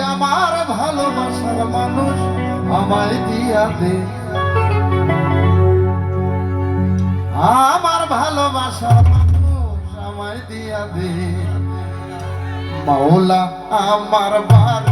আমার ভালোবাসার মানুষ আমায় দিয়া দে। আমার ভালোবাসার মানুষ আমায় দিয়া দে। মাওলা আমার বার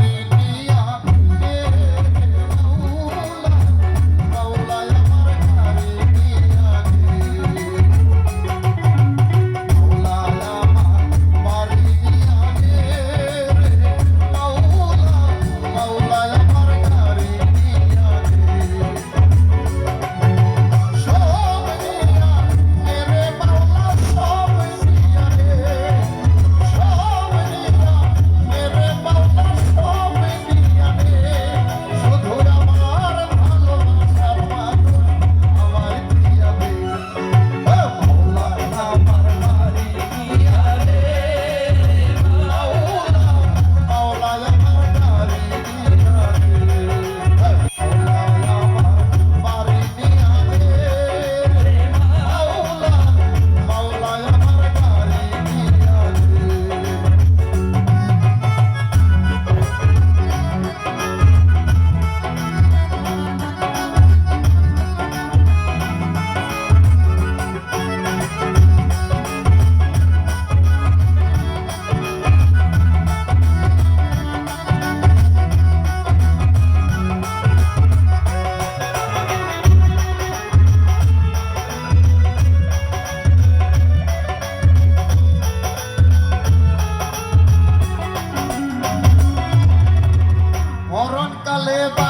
I live.